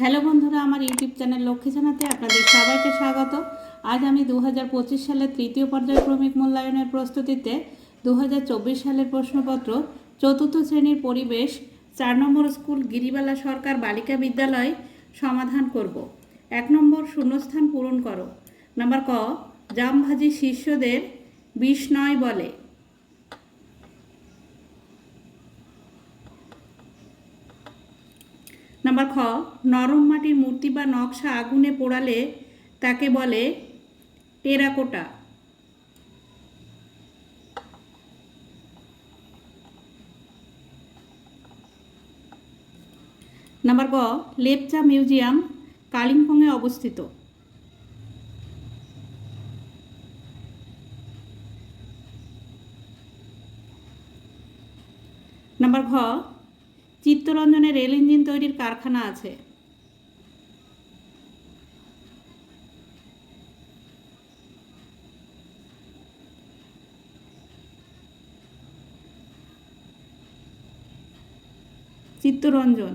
Hello বন্ধুরা, আমার YouTube channel Lakshmi জানাতে আপনাদের সবাইকে স্বাগত। আজ আমি দু হাজার পঁচিশ সালের তৃতীয় পর্যায়ক্রমিক মূল্যায়নের প্রস্তুতিতে দু হাজার চব্বিশ সালের প্রশ্নপত্র, চতুর্থ শ্রেণির পরিবেশ, চার নম্বর স্কুল গিরিবালা সরকার বালিকা বিদ্যালয় সমাধান করব। এক নম্বর শূন্যস্থান পূরণ করো। নাম্বার ক, জামভাজি শিষ্যদের বিষ নয় বলে। নাম্বার খ, নরম মাটির মূর্তি বা নকশা আগুনে পোড়ালে তাকে বলে টেরাকোটা। নাম্বার গ, লেপচা মিউজিয়াম কালিম্পংয়ে অবস্থিত। নাম্বার ঘ চিত্তরঞ্জনে রেল ইঞ্জিন তৈরির কারখানা আছে। চিত্তরঞ্জন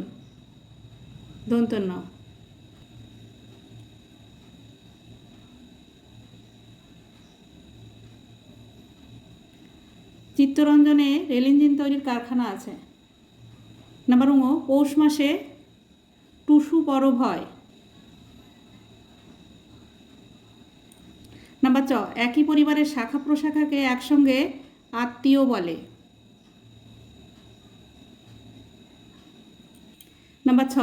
দন্তন্য। চিত্তরঞ্জনে রেল ইঞ্জিন তৈরির কারখানা আছে। নাম্বার উঙো পৌষ মাসে টুসু পরব হয়। নাম্বার চ একই পরিবারের শাখা প্রশাখাকে একসঙ্গে আত্মীয় বলে। নাম্বার ছ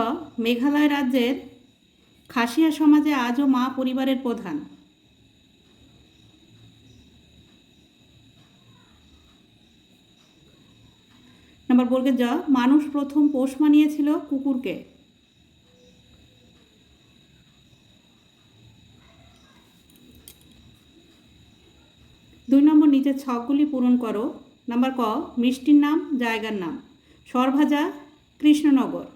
মেঘালয় রাজ্যের খাসিয়া সমাজে আজও মা পরিবারের প্রধান। নাম্বার বর্গের জ মানুষ প্রথম পোষ মানিয়েছিল কুকুরকে। দুই নম্বর, নিচের ছকগুলি পূরণ করো। নাম্বার ক, মিষ্টির নাম, জায়গার নাম। সরভাজা, কৃষ্ণনগর।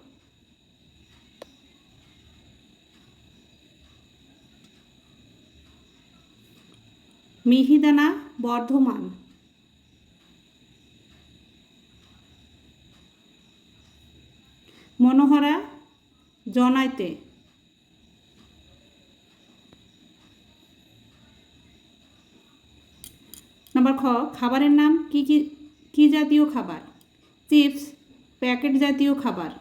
মিহিদানা, বর্ধমান। মনোহরা জনাইতে। নাম্বার খ, খাবারের নাম কি কি কি জাতীয় খাবার? চিপস, প্যাকেট জাতীয় খাবার।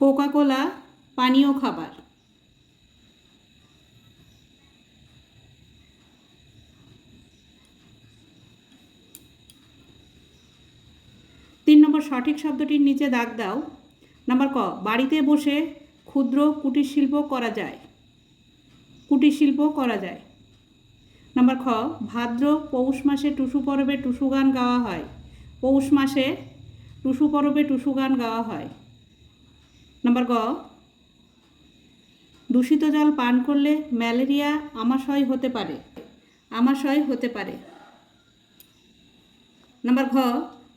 কোকাকোলা পানীয় খাবার তিন নম্বর সঠিক শব্দটির নিচে দাগ দাও। নাম্বার ক, বাড়িতে বসে ক্ষুদ্র কুটির শিল্প করা যায়। কুটির শিল্প করা যায়। নাম্বার খ, ভাদ্র পৌষ মাসে টুসু পরবে টুসু গান গাওয়া হয়। পৌষ মাসে টুসু পরবে টুসু গান গাওয়া হয়। নাম্বার গ, দূষিত জল পান করলে ম্যালেরিয়া আমাশয় হতে পারে। আমাশয় হতে পারে। নাম্বার ঘ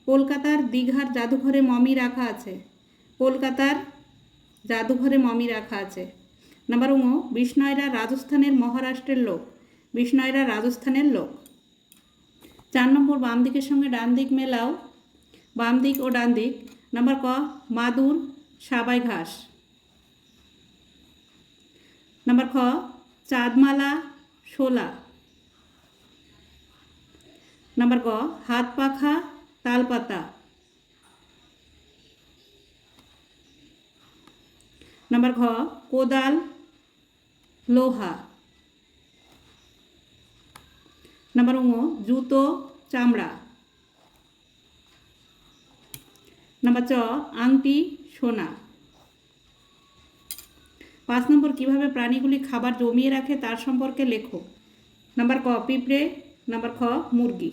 কলকাতার দীঘার জাদুঘরে মমি রাখা আছে। কলকাতার জাদুঘরে মমি রাখা আছে। নাম্বার ও বিষ্ণয়রা রাজস্থানের মহারাষ্ট্রের লোক। বিষ্ণয়রা রাজস্থানের লোক। চার নম্বর বাম দিকের সঙ্গে ডান দিক মেলাও। বাম দিক ও ডান দিক। নাম্বার ক, মাদুর সাবাই ঘাস। নাম্বার খ, চাঁদমালা শোলা। নাম্বার ক হাত পাখা তালপাতা। নাম্বার ঘ, কোদাল, লোহা। নাম্বার উঙো জুতো, চামড়া। নাম্বার চ, আংটি, সোনা। পাঁচ নম্বর, কীভাবে প্রাণীগুলি খাবার জমিয়ে রাখে তার সম্পর্কে লেখো। নাম্বার ক, পিঁপড়ে। নাম্বার খ, মুরগি।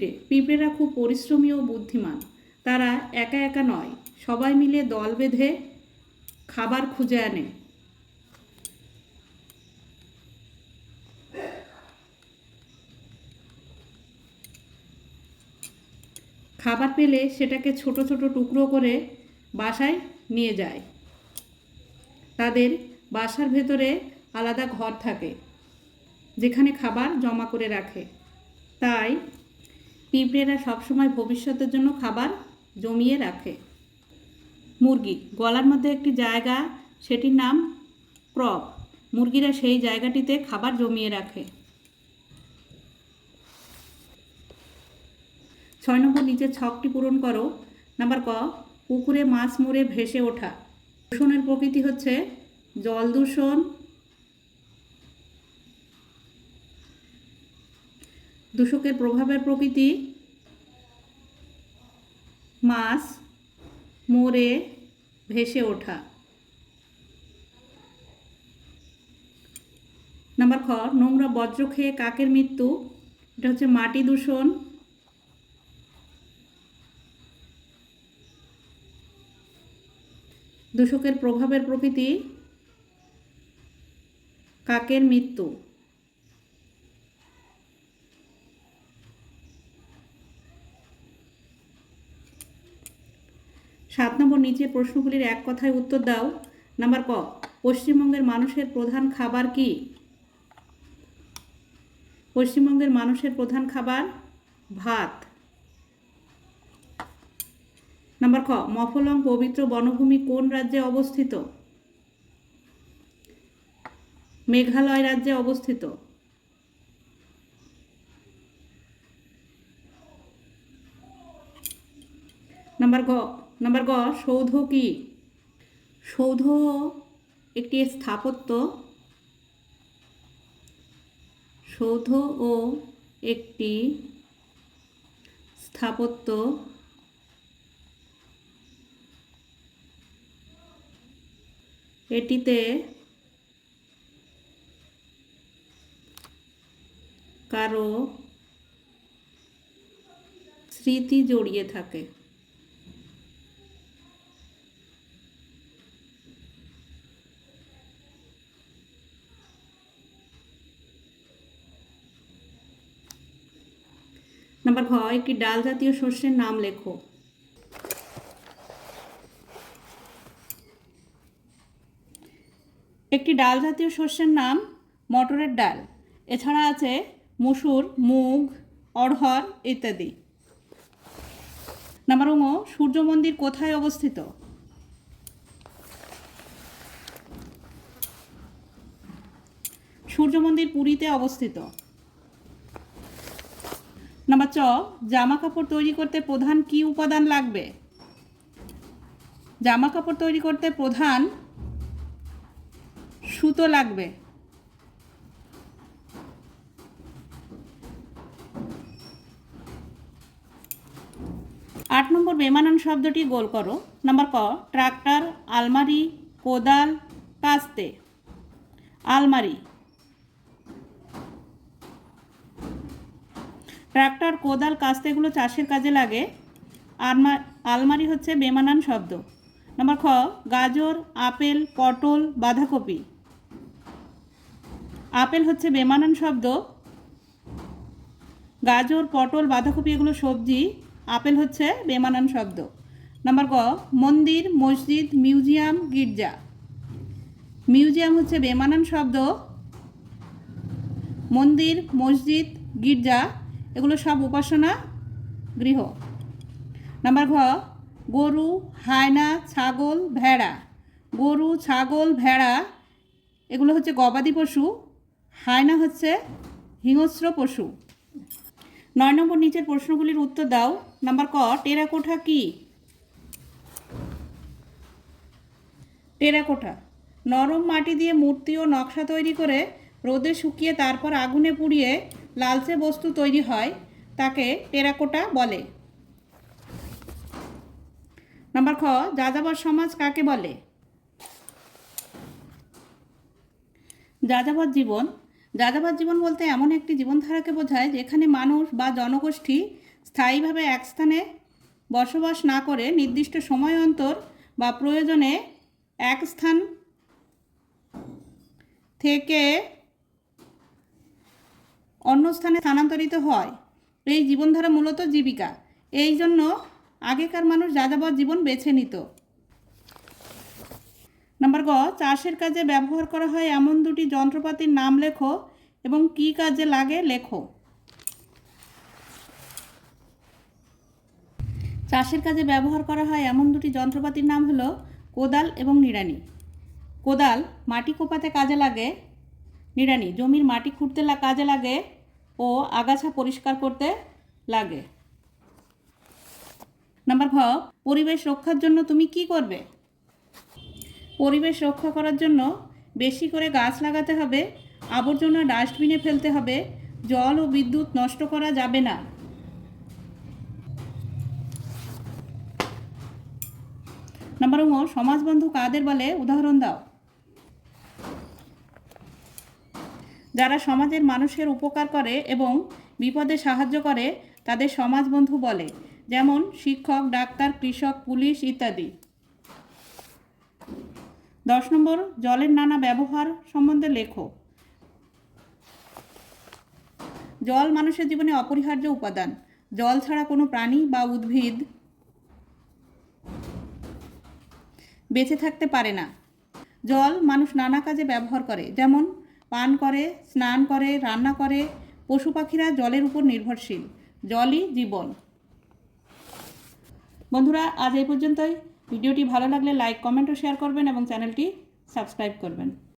পিঁপড়ে পিঁপড়েরা খুব পরিশ্রমী ও বুদ্ধিমান। তারা একা একা নয়, সবাই মিলে দল বেঁধে খাবার খুঁজে আনে। খাবার পেলে সেটাকে ছোট ছোট টুকরো করে বাসায় নিয়ে যায়। তাদের বাসার ভেতরে আলাদা ঘর থাকে, যেখানে খাবার জমা করে রাখে। তাই পিঁপড়েরা সবসময় ভবিষ্যতের জন্য খাবার জমিয়ে রাখে। মুরগি, গলার মধ্যে একটি জায়গা, সেটির নাম ক্রপ। মুরগিরা সেই জায়গাটিতে খাবার জমিয়ে রাখে। ছয় নম্বর নিচের ছকটি পূরণ করো। নাম্বার ক, পুকুরে মাছ মরে ভেসে ওঠা। দূষণের প্রকৃতি হচ্ছে জল দূষণ দূষকের প্রভাবের প্রকৃতি, মাছ মরে ভেসে ওঠা। নাম্বার খ, নোংরা বজ্র খেয়ে কাকের মৃত্যু? এটা হচ্ছে মাটি দূষণ। দূষকের প্রভাবের প্রকৃতি, কাকের মৃত্যু। সাত নম্বর নিচে প্রশ্নগুলির এক কথায় উত্তর দাও। নাম্বার ক, পশ্চিমবঙ্গের মানুষের প্রধান খাবার কি? পশ্চিমবঙ্গের মানুষের প্রধান খাবার ভাত। নাম্বার খ, মফলং পবিত্র বনভূমি কোন রাজ্যে অবস্থিত? মেঘালয় রাজ্যে অবস্থিত। নাম্বার গ নাম্বার গ, সৌধ কি? সৌধ একটি স্থাপত্য। সৌধ ও একটি স্থাপত্য। এটিতে কারও স্মৃতি জড়িয়ে থাকে। নাম্বার ঘ একটি ডাল জাতীয় শস্যের নাম লেখো। একটি ডাল জাতীয় শস্যের নাম মটরের ডাল। এছাড়া আছে মসুর, মুগ, অড়হর ইত্যাদি। নাম্বার ও, সূর্য মন্দির কোথায় অবস্থিত? সূর্য মন্দির পুরীতে অবস্থিত। নাম্বার চ জামা কাপড় তৈরি করতে প্রধান কি উপাদান লাগবে? জামা কাপড় তৈরি করতে প্রধান সুতো লাগবে। আট নম্বর বেমানান শব্দটি গোল করো। নাম্বার ক ট্রাক্টর আলমারি, কোদাল, কাস্তে। আলমারি। ট্রাক্টর, কোদাল, কাস্তে এগুলো চাষের কাজে লাগে। আলমা আলমারি হচ্ছে বেমানান শব্দ। নম্বর খ, গাজর, আপেল, পটল, বাঁধাকপি। আপেল হচ্ছে বেমানান শব্দ। গাজর, পটল, বাঁধাকপি এগুলো সবজি, আপেল হচ্ছে বেমানান শব্দ। নাম্বার ক মন্দির, মসজিদ, মিউজিয়াম, গির্জা। মিউজিয়াম হচ্ছে বেমানান শব্দ। মন্দির, মসজিদ, গির্জা এগুলো সব উপাসনা, গৃহ। নাম্বার ঘ, গরু, হায়না, ছাগল, ভেড়া। গরু, ছাগল, ভেড়া, এগুলো হচ্ছে গবাদি পশু। হায়না হচ্ছে হিংস্র পশু। নয় নম্বর নিচের প্রশ্নগুলির উত্তর দাও। নাম্বার ক, টেরাকোঠা কি? টেরাকোঠা। নরম মাটি দিয়ে মূর্তি ও নকশা তৈরি করে রোদে শুকিয়ে তারপর আগুনে পুড়িয়ে লালচে বস্তু তৈরি হয়, তাকে টেরাকোটা বলে। নম্বর খ, যাযাবর সমাজ কাকে বলে? যাযাবর জীবন। যাযাবর জীবন বলতে এমন একটি জীবনধারাকে বোঝায় যেখানে মানুষ বা জনগোষ্ঠী স্থায়ীভাবে এক স্থানে বসবাস না করে নির্দিষ্ট সময় অন্তর বা প্রয়োজনে এক স্থান থেকে অন্য স্থানে স্থানান্তরিত হয়। এই জীবনধারা মূলত জীবিকা। এই জন্য আগেকার মানুষ যাযাবর জীবন বেছে নিত। নাম্বার গ, চাষের কাজে ব্যবহার করা হয় এমন দুটি যন্ত্রপাতির নাম লেখো এবং কী কাজে লাগে লেখো। চাষের কাজে ব্যবহার করা হয় এমন দুটি যন্ত্রপাতির নাম হলো কোদাল এবং নিড়ানি। কোদাল মাটি কোপাতে কাজে লাগে নিড়ানি, জমির মাটি খুঁড়তে কাজে লাগে ও আগাছা পরিষ্কার করতে লাগে। নাম্বার ঘ পরিবেশ রক্ষার জন্য তুমি কি করবে? পরিবেশ রক্ষা করার জন্য বেশি করে গাছ লাগাতে হবে, আবর্জনা ডাস্টবিনে ফেলতে হবে, জল ও বিদ্যুৎ নষ্ট করা যাবে না। নাম্বার ও সমাজবন্ধু কাদের বলে? উদাহরণ দাও। যারা সমাজের মানুষের উপকার করে এবং বিপদে সাহায্য করে, তাদের সমাজবন্ধু বলে, যেমন শিক্ষক, ডাক্তার, কৃষক, পুলিশ ইত্যাদি। দশ নম্বর, জলের নানা ব্যবহার সম্বন্ধে লেখো। জল মানুষের জীবনে অপরিহার্য উপাদান। জল ছাড়া কোনো প্রাণী বা উদ্ভিদ বেঁচে থাকতে পারে না। জল মানুষ নানা কাজে ব্যবহার করে, যেমন পান করে, স্নান করে, রান্না করে, পশু পাখিরা জলের উপর নির্ভরশীল। জলই জীবন। বন্ধুরা, আজ এই পর্যন্তই। ভিডিওটি ভালো লাগলে লাইক, কমেন্ট ও শেয়ার করবেন এবং চ্যানেলটি সাবস্ক্রাইব করবেন।